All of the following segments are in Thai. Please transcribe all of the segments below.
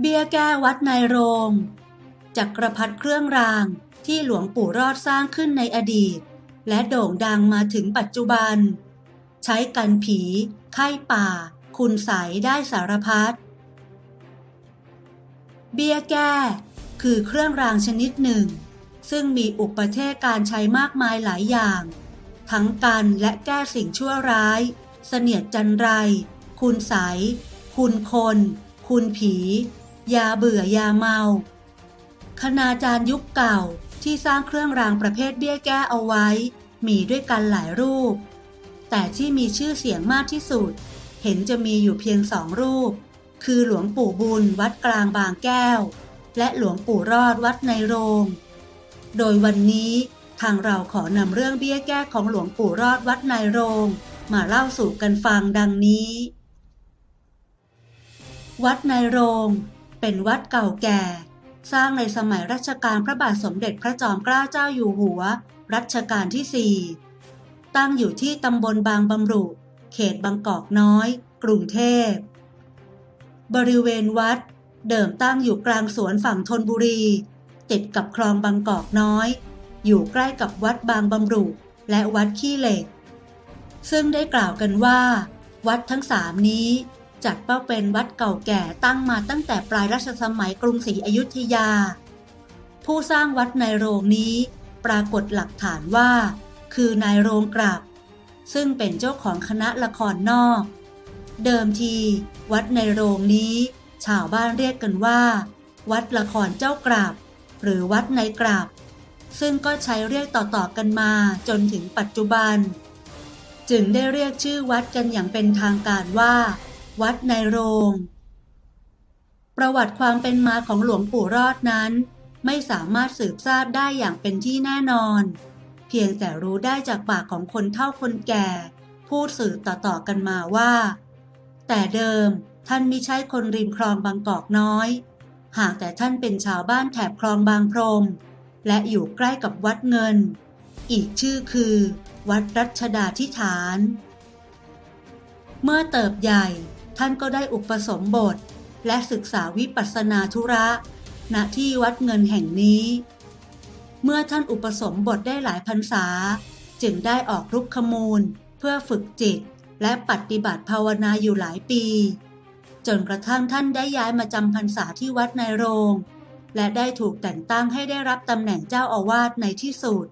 เบี้ยแก้วัดในโรงจักรพรรดิเครื่องรางที่หลวงปู่รอดสร้างขึ้นในอดีต และโด่งดังมาถึงปัจจุบัน ใช้กันผี ไข้ป่า คุณใสยได้สารพัดเบี้ยแก้ คือเครื่องรางชนิดหนึ่ง ซึ่งมีอุปเทศการใช้มากมายหลายอย่าง ทั้งกันและแก้สิ่งชั่วร้าย เสนียดจันไร คุณใสยคุณคน คุณผี ยาเบื่อยาเมา คณาจารย์ยุคเก่าที่สร้างเครื่องรางประเภทเบี้ยแก้เอาไว้ มีด้วยกันหลายรูป แต่ที่มีชื่อเสียงมากที่สุด เห็นจะมีอยู่เพียงสองรูป คือหลวงปู่บุญวัดกลางบางแก้ว และหลวงปู่รอดวัดในโรง โดยวันนี้ทางเราขอนำเรื่องเบี้ยแก้ของหลวงปู่รอดวัดในโรง มาเล่าสู่กันฟังดังนี้ วัดในโรง เป็นวัดเก่าแก่ สร้างในสมัยรัชกาลพระบาทสมเด็จพระจอมเกล้าเจ้าอยู่หัว รัชกาลที่สี่ตั้งอยู่ที่ตำบลบางบำรุ เขตบางกอกน้อย กรุงเทพ บริเวณวัด เดิมตั้งอยู่กลางสวนฝั่งธนบุรี ติดกับคลองบางกอกน้อย อยู่ใกล้กับวัดบางบำรุและวัดขี้เหล็ก ซึ่งได้กล่าวกันว่า วัดทั้งสามนี้ จัดว่าเป็นวัดเก่าแก่ตั้งมาตั้งแต่ปลายรัชสมัยกรุงศรีอยุธยา ผู้สร้างวัดในโรงนี้ปรากฏหลักฐานว่า คือนายโรงกลับ ซึ่งเป็นเจ้าของคณะละครนอก เดิมที วัดในโรงนี้ ชาวบ้านเรียกกันว่า วัดละครเจ้ากราบหรือวัดในกราบซึ่งก็ใช้เรียกต่อๆกันมาจนถึงปัจจุบัน จึงได้เรียกชื่อวัดกันอย่างเป็นทางการว่า วัดในโรง ประวัติความเป็นมาของหลวงปู่รอดนั้น ไม่สามารถสืบทราบได้อย่างเป็นที่แน่นอน เพียงแต่รู้ได้จากปากของคนเฒ่าคนแก่ พูดสืบต่อๆกันมาว่า แต่เดิมท่านมิใช่คนริมคลองบางกอกน้อย หากแต่ท่านเป็นชาวบ้านแถบคลองบางพรม และอยู่ใกล้กับวัดเงิน อีกชื่อคือ วัดรัชดาธิฐาน เมื่อเติบใหญ่ ท่านก็ได้อุปสมบท และศึกษาวิปัสสนาธุระ ณ ที่วัดเงินแห่งนี้ เมื่อท่านอุปสมบทได้หลายพรรษา จึงได้ออกรุกขมูล เพื่อฝึกจิตและปฏิบัติภาวนาอยู่หลายปี จนกระทั่งท่านได้ย้ายมาจำพรรษาที่วัดในโรง และได้ถูกแต่งตั้งให้ได้รับตำแหน่งเจ้าอาวาสในที่สุด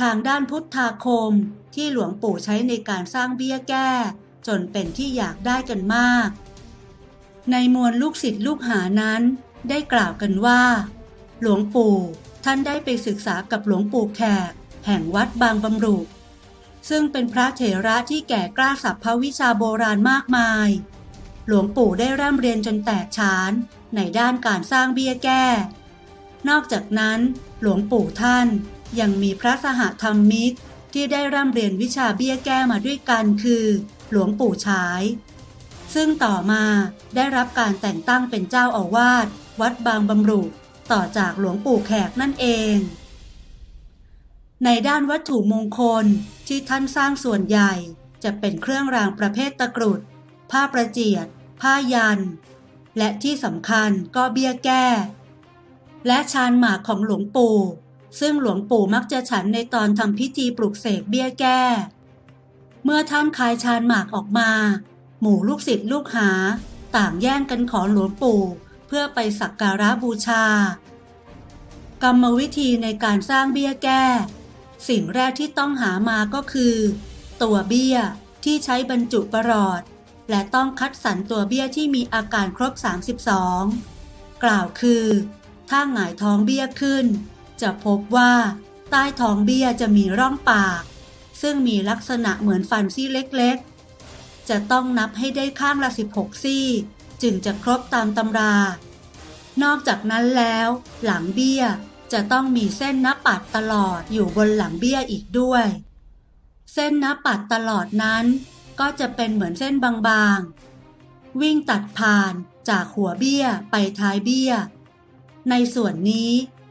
ทางด้านพุทธาคมที่หลวงปู่ใช้ในการสร้างเบี้ยแก้ จนเป็นที่อยากได้กันมาก ในมวลลูกศิษย์ลูกหานั้นได้กล่าวกันว่า หลวงปู่ท่านได้ไปศึกษากับหลวงปู่แขก แห่งวัดบางบำรุซึ่งเป็นพระเถระที่แก่กล้าสัพพวิชาโบราณมากมาย หลวงปู่ได้ร่ำเรียนจนแตกฉานในด้านการสร้างเบี้ยแก้ นอกจากนั้น หลวงปู่ท่านยังมีพระสหธรรมิกที่ได้ร่ำเรียนวิชาเบี้ยแก้มาด้วยกันคือ หลวงปู่ฉาย ซึ่งต่อมาได้รับการแต่งตั้งเป็นเจ้าอาวาสวัดบางบำรุต่อจากหลวงปู่แขกนั่นเอง ในด้านวัตถุมงคลที่ท่านสร้างส่วนใหญ่จะเป็นเครื่องรางประเภทตะกรุด ผ้าประเจียด ผ้ายัน และที่สำคัญก็เบี้ยแก้ และชานหมากของหลวงปู่ ซึ่งหลวงปู่มักจะฉันในตอนทำพิธีปลุกเสกเบี้ยแก้ เมื่อท่านคายชานหมากออกมา หมู่ลูกศิษย์ลูกหา ต่างแย่งกันขอหลวงปู่เพื่อไปสักการะบูชา กรรมวิธีในการสร้างเบี้ยแก้ สิ่งแรกที่ต้องหามาก็คือ ตัวเบี้ยที่ใช้บรรจุประหลอด และต้องคัดสรรตัวเบี้ยที่มีอาการครบ 32 กล่าวคือ ถ้าหงายท้องเบี้ยขึ้น จะพบว่า ใต้ท้องเบี้ยจะมีร่องปาก ซึ่งมีลักษณะเหมือนฟันซี่เล็กๆ จะต้องนับให้ได้ข้างละ 16 ซี่ จึงจะครบตามตำรา นอกจากนั้นแล้ว หลังเบี้ยจะต้องมีเส้นนับปัดตลอดอยู่บนหลังเบี้ยอีกด้วย เส้นนับปัดตลอดนั้น ก็จะเป็นเหมือนเส้นบางๆ วิ่งตัดผ่านจากหัวเบี้ยไปท้ายเบี้ย ในส่วนนี้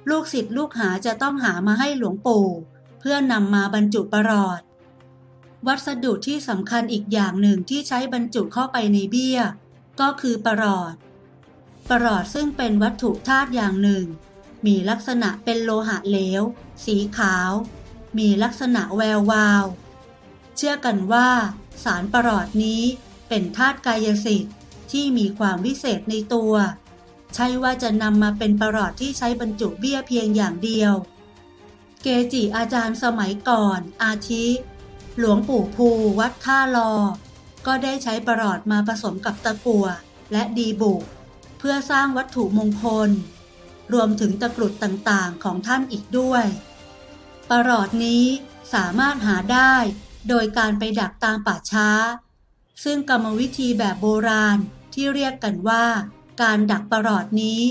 ลูกศิษย์ลูกหาจะต้องหามาให้หลวงปู่ เพื่อนำมาบรรจุประหลอด วัสดุที่สำคัญอีกอย่างหนึ่งที่ใช้บรรจุเข้าไปในเบี้ย ก็คือประหลอด ประหลอดซึ่งเป็นวัตถุธาตุอย่างหนึ่ง มีลักษณะเป็นโลหะเหลว สีขาว มีลักษณะแวววาว เชื่อกันว่า สารประหลอดนี้เป็นธาตุกายสิทธิ์ที่มีความวิเศษในตัว ใช่ว่าจะนำมาเป็นประหลอดที่ใช้บรรจุเบี้ยเพียงอย่างเดียว เกจิอาจารย์สมัยก่อน อาทิ หลวงปู่ภูวัดท่าลอ ก็ได้ใช้ประหลอดมาผสมกับตะกั่วและดีบุก เพื่อสร้างวัตถุมงคล รวมถึงตะกรุดต่างๆของท่านอีกด้วย ประหลอดนี้สามารถหาได้โดยการไปดักตามป่าช้า ซึ่งกรรมวิธีแบบโบราณที่เรียกกันว่า การดักประหลอดนี้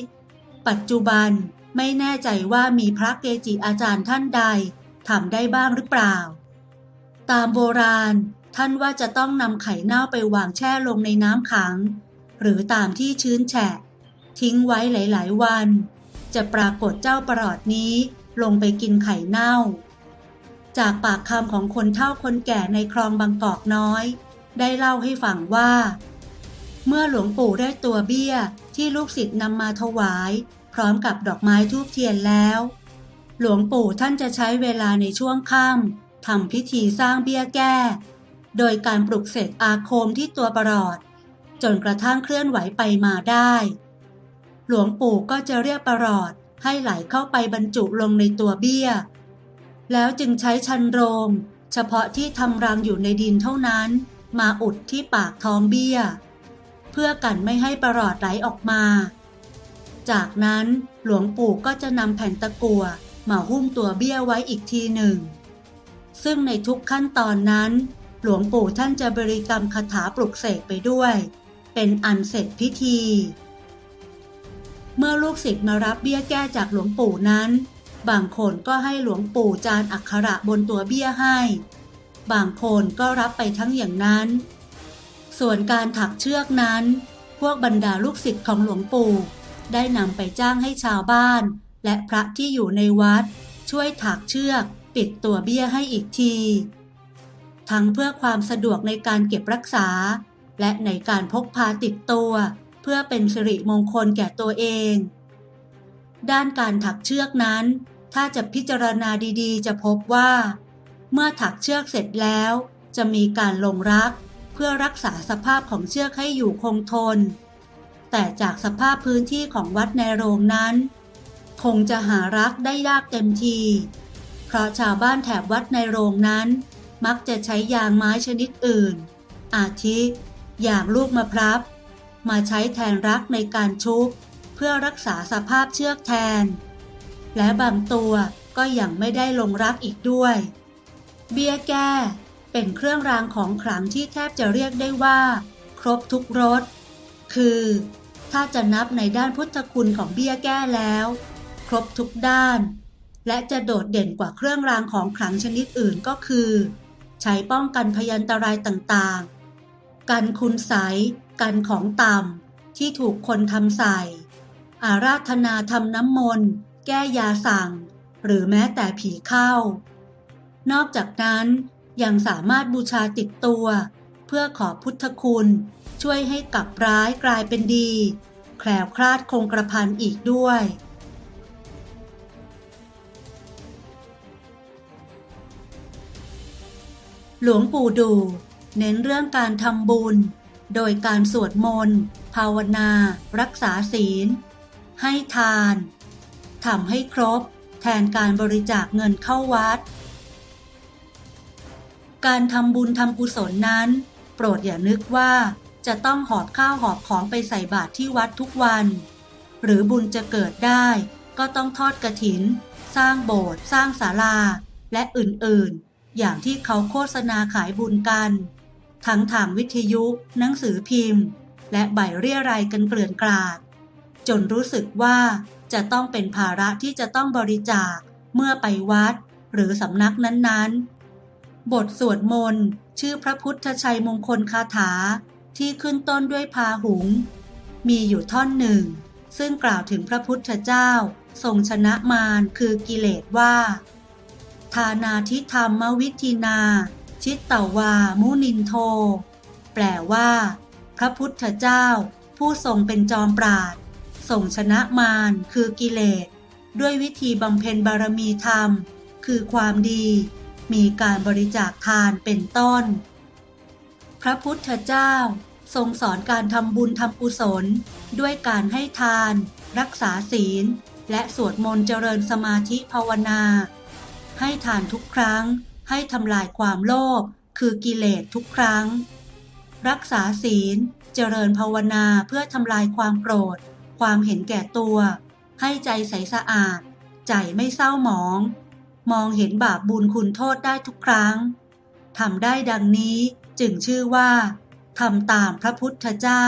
ปัจจุบัน ไม่แน่ใจว่ามีพระเกจิอาจารย์ท่านใดทำได้บ้างหรือเปล่า ตามโบราณ ท่านว่าจะต้องนำไข่เน่าไปวางแช่ลงในน้ำขัง หรือตามที่ชื้นแฉะ ทิ้งไว้หลาย ๆ วัน จะปรากฏเจ้าประหลอดนี้ลงไปกินไข่เน่า จากปากคำของคนเฒ่าคนแก่ในคลองบางกอกน้อย ได้เล่าให้ฟังว่า เมื่อหลวงปู่ได้ตัวเบี้ยที่ลูกศิษย์นำมาถวาย พร้อมกับดอกไม้ทูบเทียนแล้ว หลวงปู่ท่านจะใช้เวลาในช่วงค่ำทำพิธีสร้างเบี้ยแก้ โดยการปลุกเสกอาคมที่ตัวประหลอด จนกระทั่งเคลื่อนไหวไปมาได้ หลวงปู่ก็จะเรียกประหลอดให้ไหลเข้าไปบรรจุลงในตัวเบี้ย แล้วจึงใช้ชันโรง เฉพาะที่ทำรังอยู่ในดินเท่านั้น มาอุดที่ปากท้องเบี้ย เพื่อกันไม่ให้ประหลอดไหลออกมา จากนั้นหลวงปู่ก็จะนำแผ่นตะกัวมาหุ้มตัวเบี้ยไว้อีกทีหนึ่ง ซึ่งในทุกขั้นตอนนั้น หลวงปู่ท่านจะบริกรรมคาถาปลุกเสกไปด้วย เป็นอันเสร็จพิธี เมื่อลูกศิษย์มารับเบี้ยแก้จากหลวงปู่นั้น บางคนก็ให้หลวงปู่จานอักขระบนตัวเบี้ยให้ บางคนก็รับไปทั้งอย่างนั้น ส่วนการถักเชือกนั้น พวกบรรดาลูกศิษย์ของหลวงปู่ ได้นำไปจ้างให้ชาวบ้าน และพระที่อยู่ในวัด ช่วยถักเชือก ปิดตัวเบี้ยให้อีกที ทั้งเพื่อความสะดวกในการเก็บรักษา และในการพกพาติดตัว เพื่อเป็นสิริมงคลแก่ตัวเอง ด้านการถักเชือกนั้น ถ้าจะพิจารณาดีๆ จะพบว่า เมื่อถักเชือกเสร็จแล้ว จะมีการลงรัก เพื่อรักษาสภาพของเชือกให้อยู่คงทน แต่จากสภาพพื้นที่ของวัดในโรงนั้น คงจะหารักได้ยากเต็มที เพราะชาวบ้านแถบวัดในโรงนั้น มักจะใช้ยางไม้ชนิดอื่น อาทิอย่างลูกมะพร้าวมาใช้แทนรักในการชุบเพื่อรักษาสภาพเชือกแทน และบางตัวก็ยังไม่ได้ลงรักอีกด้วย เบี้ยแก้เป็นเครื่องรางของขลังที่แทบจะเรียกได้ว่า ครบทุกรสคือ ถ้าจะนับในด้านพุทธคุณของเบี้ยแก้แล้ว ครบทุกด้าน และจะโดดเด่นกว่าเครื่องรางของขลังชนิดอื่นก็คือ ใช้ป้องกันพยันตรายต่างๆ กันคุณใสกันของต่ำที่ถูกคนทำใส่ อาราธนาทำน้ำมนต์ แก้ยาสั่ง หรือแม้แต่ผีเข้า นอกจากนั้นยังสามารถบูชาติดตัว เพื่อขอพุทธคุณ ช่วยให้กลับร้ายกลายเป็นดี แคล้วคลาดคงกระพันอีกด้วย หลวงปู่ดู เน้นเรื่องการทำบุญ โดยการสวดมนต์ ภาวนา รักษาศีล ให้ทานทำให้ครบ แทนการบริจาคเงินเข้าวัด การทำบุญทำกุศลนั้น โปรดอย่านึกว่า จะต้องหอบข้าวหอบของไปใส่บาตรที่วัดทุกวัน หรือบุญจะเกิดได้ ก็ต้องทอดกระถิน สร้างโบสถ์สร้างศาลา และอื่นๆ อย่างที่เขาโฆษณาขายบุญกัน ทั้งทางวิทยุ หนังสือพิมพ์ และใบเรียรายกันเกลื่อนกลาด จนรู้สึกว่าจะต้องเป็นภาระที่จะต้องบริจาคเมื่อไปวัด หรือสำนักนั้นๆ บทสวดมนต์ ชื่อพระพุทธชัยมงคลคาถา ที่ขึ้นต้นด้วยพาหุง มีอยู่ท่อนหนึ่ง ซึ่งกล่าวถึงพระพุทธเจ้า ทรงชนะมารคือกิเลสว่า ทานาทิธรรมวิธีนา ชิตตวามุนินโท แปลว่า พระพุทธเจ้า ผู้ทรงเป็นจอมปราดส่งชนะมารคือกิเลส ด้วยวิธีบำเพ็ญบารมีธรรม คือความดี มีการบริจาคทานเป็นต้น พระพุทธเจ้า ทรงสอนการทำบุญทำกุศล ด้วยการให้ทาน รักษาศีล และสวดมนต์เจริญสมาธิภาวนา ให้ทานทุกครั้ง ให้ทำลายความโลภคือกิเลสทุกครั้ง รักษาศีล เจริญภาวนาเพื่อทำลายความโกรธ ความเห็นแก่ตัว ให้ใจใสสะอาด ใจไม่เศร้าหมอง มองเห็นบาปบุญคุณโทษได้ทุกครั้งทำได้ดังนี้ จึงชื่อว่าทำตามพระพุทธเจ้า